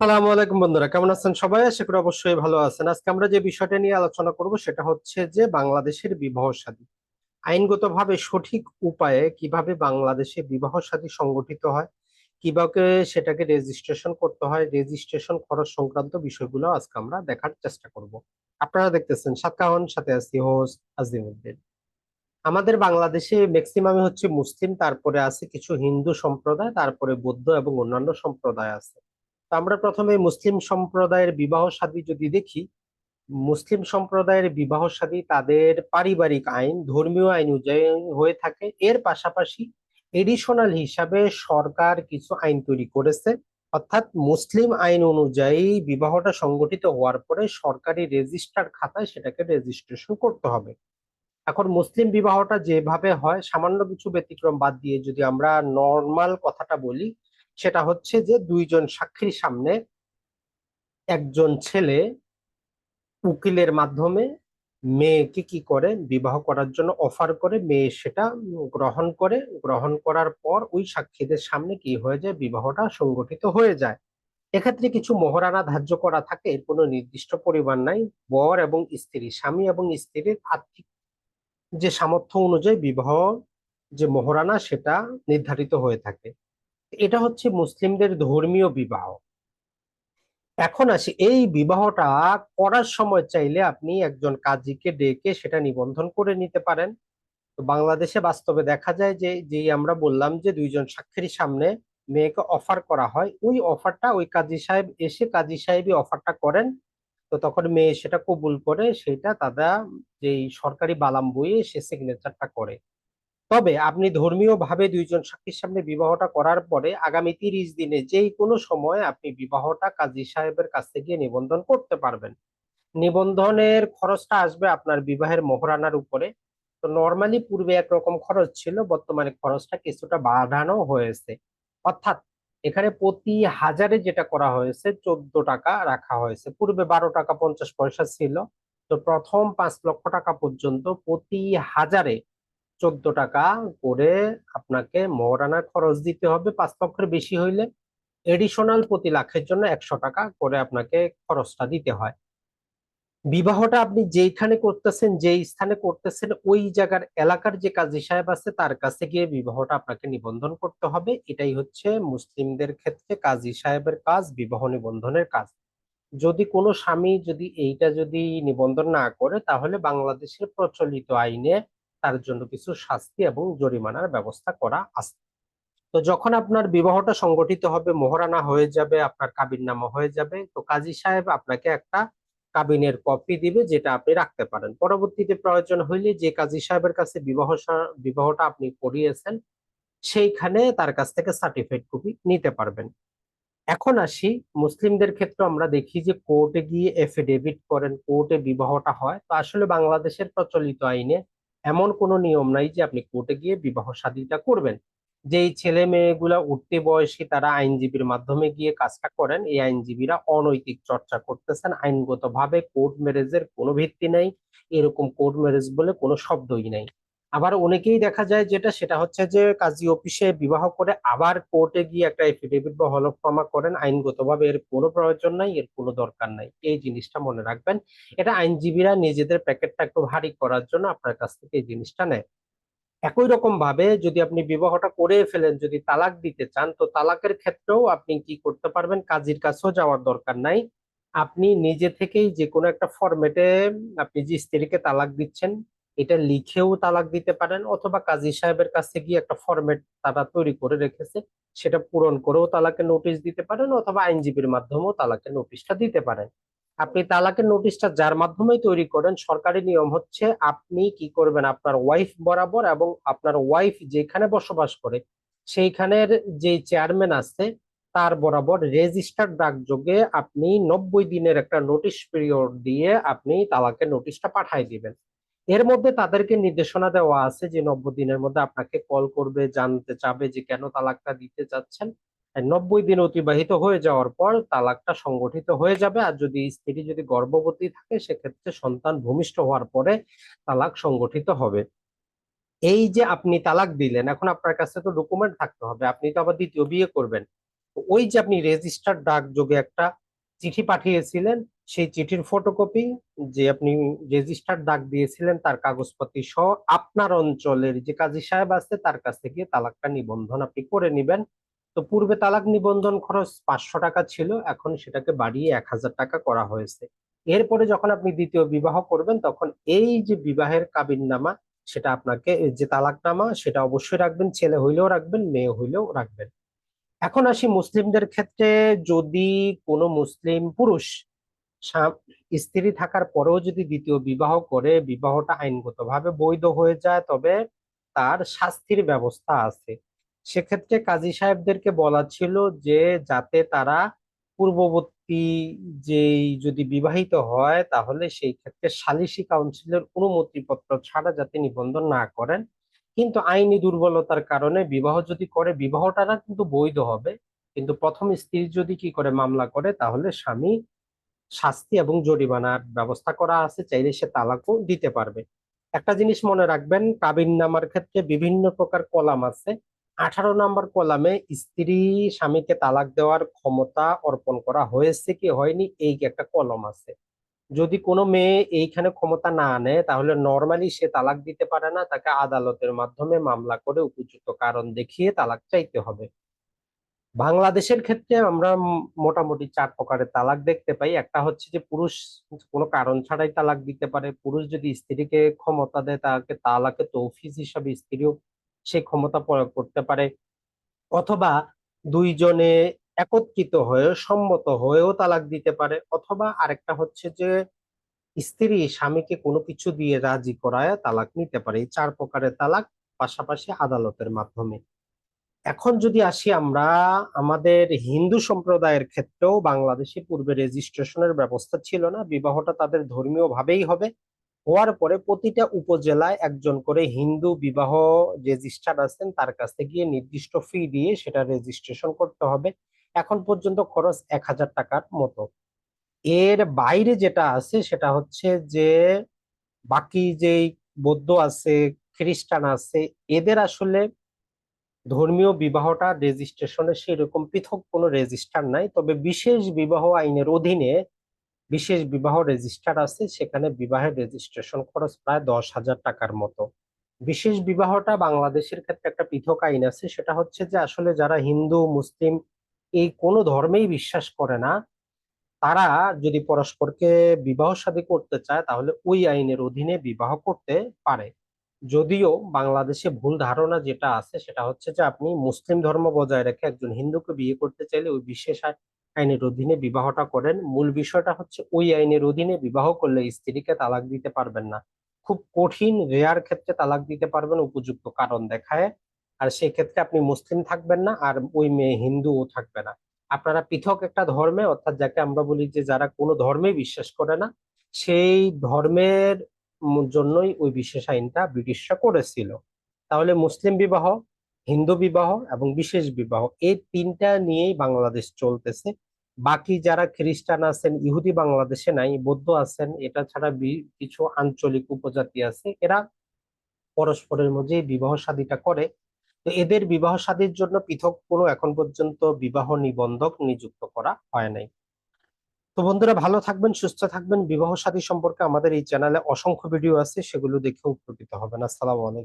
সালামু আলাইকুম বন্ধুরা, কেমন আছেন সবাই? আশা করি অবশ্যই ভালো আছেন। আজকে আমরা যে বিষয়টা নিয়ে আলোচনা করব সেটা হচ্ছে যে বাংলাদেশের বিবাহ শাদী আইনগতভাবে সঠিক উপায়ে কীভাবে বাংলাদেশে বিবাহ শাদী সংগঠিত হয়, কীভাবে সেটাকে রেজিস্ট্রেশন করতে হয় রেজিস্ট্রেশন খরচ সংক্রান্ত বিষয়গুলো আজকে আমরা দেখার চেষ্টা করব। আপনারা দেখতেছেন সাতকাহন, সাথে আছি হোস্ট আজিমুদ্দিন আমাদের বাংলাদেশে ম্যাক্সিমামই হচ্ছে মুসলিম, তারপরে আছে কিছু হিন্দু সম্প্রদায়, তারপরে বৌদ্ধ এবং অন্যান্য সম্প্রদায় আছে। আমরা প্রথমে মুসলিম সম্প্রদায়ের বিবাহ শাদী যদি দেখি, মুসলিম সম্প্রদায়ের বিবাহ শাদী তাদের পারিবারিক আইন, ধর্মীয় আইন অনুযায়ী হয়ে থাকে। এর পাশাপাশি এডিশনাল হিসাবে সরকার কিছু আইন তৈরি করেছে। অর্থাৎ মুসলিম আইন অনুযায়ী বিবাহটা সংগঠিত হওয়ার পরে সরকারি রেজিস্টার খাতায় সেটাকে রেজিস্ট্রেশন করতে হবে। এখন মুসলিম বিবাহটা যেভাবে হয়, সামান্য কিছু ব্যতিক্রম বাদ দিয়ে যদি আমরা নর্মাল কথাটা বলি সেটা হচ্ছে যে দুইজন সাক্ষীর সামনে একজন ছেলে উকিলের মাধ্যমে মেয়েকে কি করে? বিবাহ করার জন্য অফার করে, মেয়ে সেটা গ্রহণ করে। গ্রহণ করার পর ওই সাক্ষীদের সামনে কি হয়ে যায়? বিবাহটা সংগঠিত হয়ে যায়। এক্ষেত্রে কিছু মহারানা ধার্য করা থাকে। এর কোনো নির্দিষ্ট পরিমাণ নাই। বর এবং স্ত্রী, স্বামী এবং স্ত্রীর আর্থিক যে সামর্থ্য অনুযায়ী বিবাহ যে মহারানা সেটা নির্ধারিত হয়ে থাকে। এটা হচ্ছে মুসলিমদের ধর্মীয় বিবাহ। এখন আসি, এই বিবাহটা করার সময় চাইলে আপনি একজন কাজীকে ডেকে সেটা নিবন্ধন করে নিতে পারেন। তো বাংলাদেশে বাস্তবে দেখা যায় যে, যেই আমরা বললাম যে, দুইজন সাক্ষীর সামনে মেয়েকে অফার করা হয়, ওই অফারটা ওই কাজী সাহেব এসে কাজী সাহেবই অফারটা করেন। তো তখন মেয়ে সেটা কবুল করে, সেটা তারা যেই সরকারি বালাম বইয়ে সে সিগনেচারটা করে। তবে আপনি ধর্মীয় ভাবে দুইজন সাক্ষীর সামনে বিবাহটা করার পরে আগামী তিরিশ দিনে যেই কোনো সময় আপনি বিবাহটা কাজী সাহেবের কাছে গিয়ে নিবন্ধন করতে পারবেন। নিবন্ধনের খরচটা আসবে আপনার বিবাহের মোহরানার উপরে। তো নর্মালি পূর্বে একরকম খরচ ছিল, বর্তমানে খরচটা কিছুটা বাড়ানো হয়েছে। অর্থাৎ এখানে প্রতি হাজারে যেটা করা হয়েছে, চোদ্দ টাকা রাখা হয়েছে। পূর্বে বারো টাকা পঞ্চাশ পয়সা ছিল। তো প্রথম পাঁচ লক্ষ টাকা পর্যন্ত প্রতি হাজারে চোদ্দ টাকা করে আপনাকে মহারানার খরচ দিতে হবে। পাঁচ লক্ষের বেশি হইলে এডিশনাল প্রতি লাখের জন্য একশো টাকা করে আপনাকে খরচটা দিতে হয়। বিবাহটা আপনি যেইখানে করতেছেন, যেই স্থানে করতেছেন, ওই জায়গার এলাকার যে কাজী সাহেব আছে, তার কাছে গিয়ে বিবাহটা আপনাকে নিবন্ধন করতে হবে। এটাই হচ্ছে মুসলিমদের ক্ষেত্রে কাজী সাহেবের কাজ, বিবাহ নিবন্ধনের কাজ। যদি কোনো স্বামী যদি এইটা যদি নিবন্ধন না করে, তাহলে বাংলাদেশের প্রচলিত আইনে তার জন্য কিছু শাস্তি এবং জরিমানার ব্যবস্থা করা আছে। তো যখন আপনার বিবাহটা সংগঠিত হবে, মোহরানা হয়ে যাবে, আপনার কাবিননামা হয়ে যাবে, তো কাজী সাহেব আপনাকে একটা কাবিনের কপি দিবে যেটা আপনি রাখতে পারেন। পরবর্তীতে প্রয়োজন হইলে যে কাজী সাহেবের কাছে বিবাহ বিবাহটা আপনি করিয়েছেন, সেইখানে তার কাছ থেকে সার্টিফাইড কপি নিতে পারবেন। এখন আসি, মুসলিমদের ক্ষেত্রে আমরা দেখি যে কোর্টে গিয়ে এফিডেভিট করেন, কোর্টে বিবাহটা হয়। তো আসলে বাংলাদেশের প্রচলিত আইনে এমন কোনো নিয়ম নাই যে আপনি কোর্টে গিয়ে বিবাহ শাদীটা করবেন। যেই ছেলে মেয়েগুলা উঠতে বয়সী তারা আইনজীবীর মাধ্যমে গিয়ে কাজটা করেন, এই আইনজীবীরা অনৈতিক চর্চা করতেছেন। আইনগতভাবে কোর্ট ম্যারেজের কোনো ভিত্তি নেই। এরকম কোর্ট ম্যারেজ বলে কোনো শব্দই নেই। আবার অনেকেই দেখা যায় যেটা, সেটা হচ্ছে যে কাজী অফিসে বিবাহ করে আবার কোর্টে গিয়ে একটা এফিডেভিট বা হলফনামা করেন। আইনগতভাবে এর কোনো প্রয়োজন নাই, এর কোনো দরকার নাই। এই জিনিসটা মনে রাখবেন। এটা আইনজীবীরা নিজেদের প্যাকেটটা একটু ভারী করার জন্য আপনার কাছ থেকে এই জিনিসটা নেয়। একই রকম ভাবে যদি আপনি বিবাহটা করে ফেলেন, যদি তালাক দিতে চান, তো তালাকের ক্ষেত্রেও আপনি কি করতে পারবেন? কাজীর কাছেও যাওয়ার দরকার নাই। আপনি নিজে থেকেই যে কোনো একটা ফরম্যাটে আপনি যে স্ত্রীকে তালাক দিচ্ছেন এটা লিখেও তালাক দিতে পারেন অথবা কাজী সাহেবের কাছে গিয়ে একটা ফরম্যাট তারা তৈরি করে রেখেছে, সেটা পূরণ করেও তালাকের নোটিশ দিতে পারেন অথবা আইনজীবীর মাধ্যমেও তালাকের নোটিশটা দিতে পারেন। আপনি তালাকের নোটিশটা যার মাধ্যমে তৈরি করেন, সরকারি নিয়ম হচ্ছে আপনি কি করবেন, আপনার ওয়াইফ বরাবর এবং আপনার ওয়াইফ যেখানে বসবাস করে, সেইখানের যে চেয়ারম্যান আছে, তার বরাবর রেজিস্টার ডাকযোগে আপনি নব্বই দিনের একটা নোটিশ পিরিয়ড দিয়ে আপনি তালাকের নোটিশটা পাঠাই দিবেন। এর মধ্যে তাদেরকে নির্দেশনা দেওয়া আছে যে নব্বই দিনের মধ্যে আপনাকে কল করবে, জানতে চাবে যে কেন তালাকটা দিতে চাচ্ছেন। নব্বই দিন অতিবাহিত হয়ে যাওয়ার পর তালাকটা সংগঠিত হয়ে যাবে। আর যদি স্ত্রী যদি গর্ভবতী থাকে, সেক্ষেত্রে সন্তান ভূমিষ্ঠ হওয়ার পরে তালাক সংগঠিত হবে। এই যে আপনি তালাক দিলেন, এখন আপনার কাছে তো ডকুমেন্ট থাকতে হবে, আপনি তো আবার দ্বিতীয় বিয়ে করবেন। ওই যে আপনি রেজিস্টার ডাকযোগে একটা চিঠি পাঠিয়েছিলেন সেই চিঠির ফটোকপি যে আপনি রেজিস্টার ডাক দিয়েছিলেন তার কাগজপত্র সহ আপনার অঞ্চলের যে কাজী সাহেব আছে তার কাছ থেকে তালাকটা নিবন্ধন আপনি করে নিবেন। তো পূর্বে তালাক নিবন্ধন খরচ পাঁচশো টাকা ছিল, এখন সেটাকে বাড়িয়ে এক হাজার টাকা করা হয়েছে। এরপরে যখন আপনি দ্বিতীয় বিবাহ করবেন, তখন এই যে বিবাহের কাবিননামা, সেটা আপনাকে যে তালাকনামা, সেটা অবশ্যই রাখবেন। ছেলে হইলেও রাখবেন, মেয়ে হইলেও রাখবেন। এখন আসি মুসলিমদের ক্ষেত্রে যদি কোনো মুসলিম পুরুষ স্ত্রী থাকার পরেও যদি দ্বিতীয় বিবাহ করে, বিবাহটা আইনগতভাবে বৈধ হয়ে যায়, তবে তার শাস্তির ব্যবস্থা আছে। সেক্ষেত্রে কাজী সাহেবদেরকে বলা ছিল যে, যাতে তারা পূর্ববর্তী যেই যদি বিবাহিত হয়, তাহলে সেই ক্ষেত্রে সালিসি কাউন্সিলের অনুমতিপত্র ছাড়া যাতে নিবন্ধন না করেন। কিন্তু আইনি দুর্বলতার কারণে বিবাহ যদি করে, বিবাহটা না কিন্তু বৈধ হবে। কিন্তু প্রথম স্ত্রী যদি কি করে মামলা করে, তাহলে স্বামী শাস্তি এবং জরিমানার ব্যবস্থা করা আছে, চাইলে সে তালাকও দিতে পারবে। একটা জিনিস মনে রাখবেন, কাবিন নামার ক্ষেত্রে বিভিন্ন প্রকার কলাম আছে। আঠারো নম্বর কলামে স্ত্রী স্বামীকে তালাক দেওয়ার ক্ষমতা অর্পণ করা হয়েছে কি হয়নি, এই একটা কলম আছে। যদি কোনো মেয়ে এইখানে ক্ষমতা না আনে তাহলে নর্মালি সে তালাক দিতে পারে না, তাকে আদালতের মাধ্যমে মামলা করে উপযুক্ত কারণ দেখিয়ে তালাক চাইতে হবে। বাংলাদেশের ক্ষেত্রে আমরা মোটামুটি চার প্রকারের তালাক দেখতে পাই। একটা হচ্ছে যে, পুরুষ কোনো কারণ ছাড়াই তালাক দিতে পারে। পুরুষ যদি স্ত্রীকে ক্ষমতা দেয়, তাকে তালাকে তৌফিজ হিসাবে স্ত্রীও সেই ক্ষমতা প্রয়োগ করতে পারে। অথবা দুইজনে একত্রিত হয়ে সম্মত হয়েও তালাক দিতে পারে। অথবা আরেকটা হচ্ছে যে, স্ত্রী স্বামীকে কোনো কিছু দিয়ে রাজি করায় তালাক নিতে পারে। এই চার প্রকারের তালাক পাশাপাশি আদালতের মাধ্যমে। এখন যদি আসি আমরা, আমাদের হিন্দু সম্প্রদায়ের ক্ষেত্রেও বাংলাদেশে পূর্বে রেজিস্ট্রেশনের ব্যবস্থা ছিল না, বিবাহটা তাদের ধর্মীয় ভাবেই হবে। হওয়ার পরে প্রতিটা উপজেলায় একজন করে হিন্দু বিবাহ রেজিস্ট্রার আছেন, তার কাছে গিয়ে নির্দিষ্ট ফি দিয়ে সেটা রেজিস্ট্রেশন করতে হবে। এখন পর্যন্ত খরচ এক হাজার টাকার মতো। এর বাইরে যেটা আছে সেটা হচ্ছে যে, বাকি যেই বৌদ্ধ আছে, খ্রিস্টান আছে, এদের আসলে ধর্মীয় বিবাহটা রেজিস্ট্রেশনে সেরকম পৃথক কোনো রেজিস্টার নাই, তবে বিশেষ বিবাহ আইনের অধীনে বিশেষ বিবাহ রেজিস্টার আছে, সেখানে বিবাহের রেজিস্ট্রেশন খরচ প্রায় দশ হাজার টাকার মতো। বিশেষ বিবাহটা বাংলাদেশের ক্ষেত্রে একটা পৃথক আইন আছে, সেটা হচ্ছে যে আসলে যারা হিন্দু, মুসলিম, এই কোনো ধর্মেই বিশ্বাস করে না, তারা যদি পরস্পরকে বিবাহ শাদী করতে চায়, তাহলে ওই আইনের অধীনে বিবাহ করতে পারে। যদিও বাংলাদেশে ভুল ধারণা যেটা আছে, সেটা হচ্ছে যে আপনি মুসলিম ধর্ম বজায় রেখে একজন হিন্দুকে বিয়ে করতে চাইলে ওই বিশেষ আই- আইনের অধীনে বিবাহটা করেন। মূল বিষয়টা হচ্ছে ওই আইনের অধীনে বিবাহ করলে স্ত্রীকে তালাক দিতে পারবেন না। খুব কঠিন রেয়ার ক্ষেত্রে তালাক দিতে পারবেন উপযুক্ত কারণ দেখায়। আর সেই ক্ষেত্রে আপনি মুসলিম থাকবেন না আর ওই মেয়ে হিন্দুও থাকবে না। আপনারা পৃথক একটা ধর্মে, অর্থাৎ যাকে আমরা বলি যে যারা কোনো ধর্মে বিশ্বাস করে না, সেই ধর্মের জন্যই ওই বিশেষ আইনটা ব্রিটিশরা করেছিল। তাহলে মুসলিম বিবাহ, হিন্দু বিবাহ এবং বিশেষ বিবাহ, এই তিনটা নিয়েই বাংলাদেশ চলতেছে। বাকি যারা খ্রিস্টান আছেন, ইহুদি বাংলাদেশে নাই, বৌদ্ধ আছেন, এটা ছাড়া কিছু আঞ্চলিক উপজাতি আছে, এরা পরস্পরের মধ্যে বিবাহ শাদীটা করে। তো এদের বিবাহ শাদীর জন্য পৃথক কোনো এখন পর্যন্ত বিবাহ নিবন্ধক নিযুক্ত করা হয় নাই। তো বন্ধুরা, ভালো থাকবেন, সুস্থ থাকবেন। বিবাহ সাথী সম্পর্কে আমাদের এই চ্যানেলে অসংখ্য ভিডিও আছে, সেগুলো দেখে উপকৃত হবেন। আসসালামু আলাইকুম।